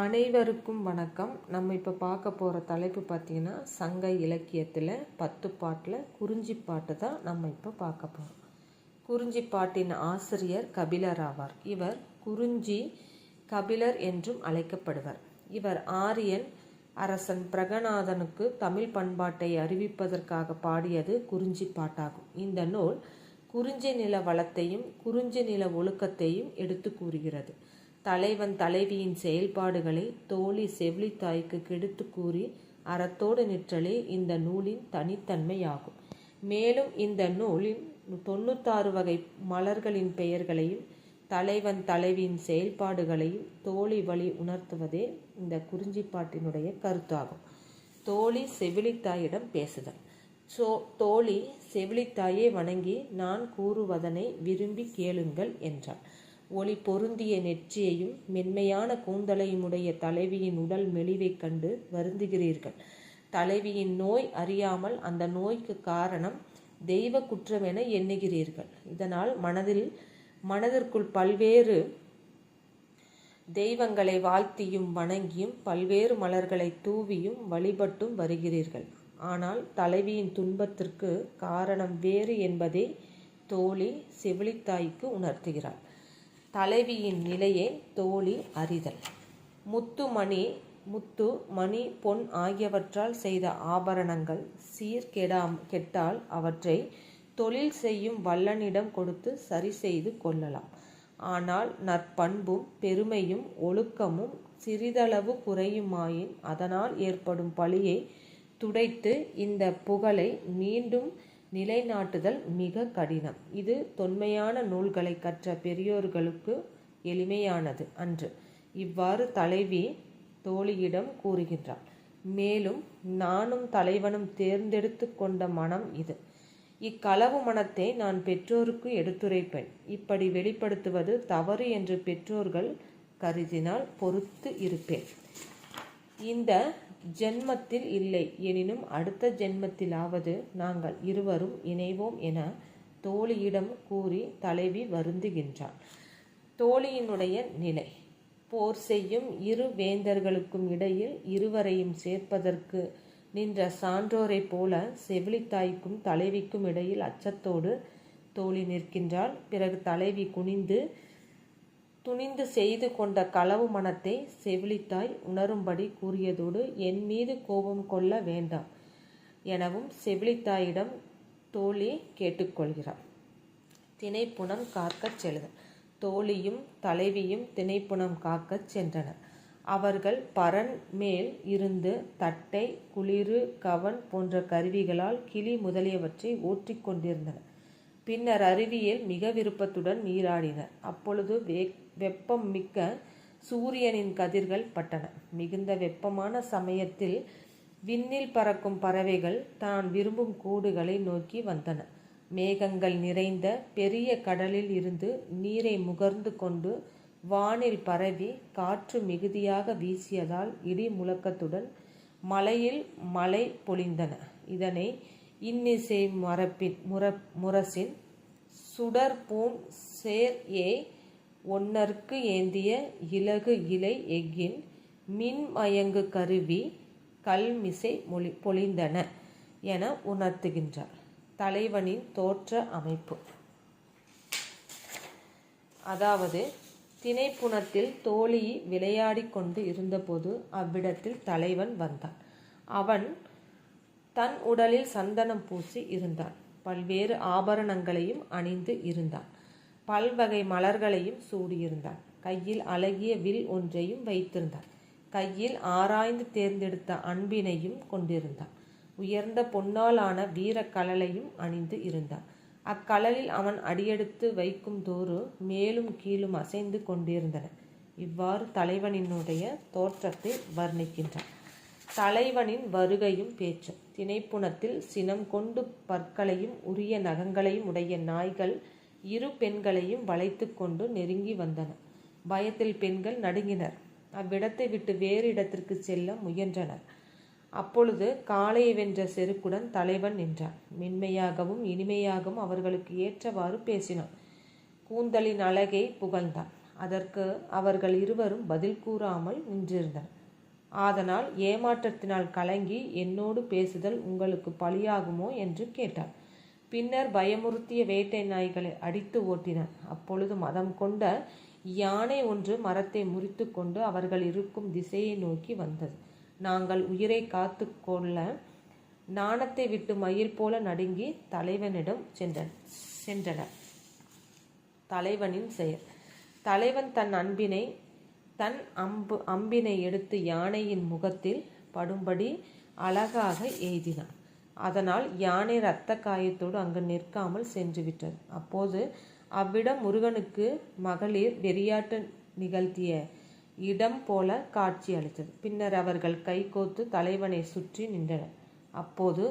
அனைவருக்கும் வணக்கம். நம்ம இப்போ பார்க்க போகிற தலைப்பு பார்த்திங்கன்னா சங்க இலக்கியத்தில் பத்து பாட்டில் குறிஞ்சி பாட்டு தான் நம்ம இப்போ பார்க்க போகிறோம் குறிஞ்சி பாட்டின் ஆசிரியர் கபிலர் ஆவார். இவர் குறிஞ்சி கபிலர் என்றும் அழைக்கப்படுவர். இவர் ஆரியன் அரசன் பிரகநாதனுக்கு தமிழ் பண்பாட்டை அறிவிப்பதற்காக பாடியது குறிஞ்சி பாட்டாகும். இந்த நூல் குறிஞ்சி நில வளத்தையும் குறிஞ்சி நில ஒழுக்கத்தையும் எடுத்து கூறுகிறது. தலைவன் தலைவியின் செயல்பாடுகளை தோழி செவிலித்தாய்க்கு கெடுத்து கூறி அறத்தோடு நிற்றலே இந்த நூலின் தனித்தன்மையாகும். மேலும் இந்த நூலின் தொண்ணூத்தாறு வகை மலர்களின் பெயர்களையும் தலைவன் தலைவியின் செயல்பாடுகளையும் தோழி வழி உணர்த்துவதே இந்த குறிஞ்சிப்பாட்டினுடைய கருத்தாகும். தோழி செவிலித்தாயிடம் பேசுதல். சோ தோழி செவிலித்தாயை வணங்கி நான் கூறுவதனை விரும்பி கேளுங்கள் என்றாள். ஒளி பொருந்திய நெற்றியையும் மென்மையான கூந்தலையுமுடைய தலைவியின் உடல் மெலிவைக் கண்டு வருந்துகிறீர்கள். தலைவியின் நோய் அறியாமல் அந்த நோய்க்கு காரணம் தெய்வ குற்றம் என எண்ணுகிறீர்கள். இதனால் மனதில் மனதிற்குள் பல்வேறு தெய்வங்களை வாழ்த்தியும் வணங்கியும் பல்வேறு மலர்களை தூவியும் வழிபட்டும் வருகிறீர்கள். ஆனால் தலைவியின் துன்பத்திற்கு காரணம் வேறு என்பதை தோழி செவிலித்தாய்க்கு உணர்த்துகிறாள். தலைவியின் நிலையை தோழி அறிதல். முத்துமணி முத்து மணி பொன் ஆகியவற்றால் செய்த ஆபரணங்கள் சீர் கெடாம் கெட்டால் அவற்றை தொழில் செய்யும் வல்லனிடம் கொடுத்து சரி செய்து கொள்ளலாம். ஆனால் நற்பண்பும் பெருமையும் ஒழுக்கமும் சிறிதளவு குறையுமாயின் அதனால் ஏற்படும் பழியை துடைத்து இந்த புகழை மீண்டும் நிலைநாட்டுதல் மிக கடினம். இது தொன்மையான நூல்களை கற்ற பெரியோர்களுக்கு எளிமையானது அன்று. இவ்வாறு தலைவி தோழியிடம் கூறுகின்றாள். மேலும் நானும் தலைவனும் தேர்ந்தெடுத்து கொண்ட மனம் இது. இக்களவு மனத்தை நான் பெற்றோருக்கு எடுத்துரைப்பேன். இப்படி வெளிப்படுத்துவது தவறு என்று பெற்றோர்கள் கருதினால் பொறுத்து இருப்பேன். இந்த ஜென்மத்தில் இல்லை. எனினும் அடுத்த ஜென்மத்திலாவது நாங்கள் இருவரும் இணைவோம் என தோழியிடம் கூறி தலைவி வருந்துகின்றாள். தோழியினுடைய நிலை. போர் செய்யும் இரு வேந்தர்களுக்கும் இடையில் இருவரையும் சேர்ப்பதற்கு நின்ற சான்றோரைப் போல செவிலித்தாய்க்கும் தலைவிக்கும் இடையில் அச்சத்தோடு தோழி நிற்கின்றாள். பிறகு தலைவி குனிந்து துணிந்து செய்து கொண்ட களவு மனத்தை செவிலித்தாய் உணரும்படி கூறியதோடு என் மீது கோபம் கொள்ள வேண்டாம் எனவும் செவிலித்தாயிடம் தோழி கேட்டுக்கொள்கிறார். திணைப்புணம் காக்கச் செல்லுதல் தோழியும் தலைவியும் திணைப்புணம் காக்கச் சென்றனர். அவர்கள் பரன் மேல் இருந்து தட்டை குளிரு கவன் போன்ற கருவிகளால் கிளி முதலியவற்றை ஓற்றிக் கொண்டிருந்தனர். பின்னர் அருவியில் மிக விருப்பத்துடன் நீராடினர். அப்பொழுது வேக் வெப்பம் மிக்க சூரியனின் கதிர்கள் பட்டன. மிகுந்த வெப்பமான சமயத்தில் விண்ணில் பறக்கும் பறவைகள் தான் விரும்பும் கூடுகளை நோக்கி வந்தன. மேகங்கள் நிறைந்த பெரிய கடலில் இருந்து நீரை முகர்ந்து கொண்டு வானில் பரவி காற்று மிகுதியாக வீசியதால் இடி முழக்கத்துடன் மலையில் மழை பொழிந்தன. இதனை இன்னிசை மரப்பின் முர முரசின் சுடர்பூம் சேர் ஏ ஒன்னர்க்கு ஏந்திய இலகு இலை எஃகின் மின்மயங்கு கருவி கல்மிசை மொழி பொழிந்தன என உணர்த்துகின்றார். தலைவனின் தோற்ற அமைப்பு. அதாவது திணைப்புணத்தில் தோழி விளையாடி கொண்டு இருந்தபோது அவ்விடத்தில் தலைவன் வந்தான். அவன் தன் உடலில் சந்தனம் பூசி இருந்தான். பல்வேறு ஆபரணங்களையும் அணிந்து இருந்தான். பல்வகை மலர்களையும் சூடியிருந்தார் கையில் அழகிய வில் ஒன்றையும் வைத்திருந்தார் கையில் ஆராய்ந்து தேர்ந்தெடுத்த அன்பினையும் கொண்டிருந்தார் உயர்ந்த பொன்னாலான வீர கலலையும் அணிந்து இருந்தார் அக்கலலில் அவன் அடியெடுத்து வைக்கும் தோறு மேலும் கீழும் அசைந்து கொண்டிருந்தன. இவ்வாறு தலைவனினுடைய தோற்றத்தை வர்ணிக்கின்றான். தலைவனின் வருகையும் பேச்சும் திணைப்புணத்தில் சினம் கொண்டு பற்களையும் உரிய நகங்களையும் உடைய நாய்கள் இரு பெண்களையும் வளைத்து கொண்டு நெருங்கி வந்தன. பயத்தில் பெண்கள் நடுங்கினர். அவ்விடத்தை விட்டு வேறு இடத்திற்கு செல்ல முயன்றனர். அப்பொழுது காளையை வென்ற செருக்குடன் தலைவன் நின்றான். மென்மையாகவும் இனிமையாகவும் அவர்களுக்கு ஏற்றவாறு பேசினான். கூந்தலின் அழகை புகழ்ந்தான். அதற்கு அவர்கள் இருவரும் பதில் கூறாமல் நின்றிருந்தனர். ஆதனால் ஏமாற்றத்தினால் கலங்கி என்னோடு பேசுதல் உங்களுக்கு பழியாகுமோ என்று கேட்டார் பின்னர் பயமுறுத்திய வேட்டை நாய்களை அடித்து ஓட்டின அப்பொழுது மதம் கொண்ட யானை ஒன்று மரத்தை முறித்து கொண்டு அவர்கள் இருக்கும் திசையை நோக்கி வந்தது. நாங்கள் உயிரை காத்து கொள்ள நாணத்தை விட்டு மயில் போல நடுங்கி தலைவனிடம் சென்றன் சென்றனர். தலைவனின் செயல். தலைவன் தன் அன்பினை தன் அம்பு அம்பினை எடுத்து யானையின் முகத்தில் படும்படி அழகாக எய்தினான். அதனால் யானை இரத்த காயத்தோடு அங்கு நிற்காமல் சென்று விட்டது. அப்போது அவ்விடம் முருகனுக்கு மகளிர் வெறியாட்டு நிகழ்த்திய இடம் போல காட்சி அளித்தது. பின்னர் அவர்கள் கைகோத்து தலைவனை சுற்றி நின்றனர். அப்போது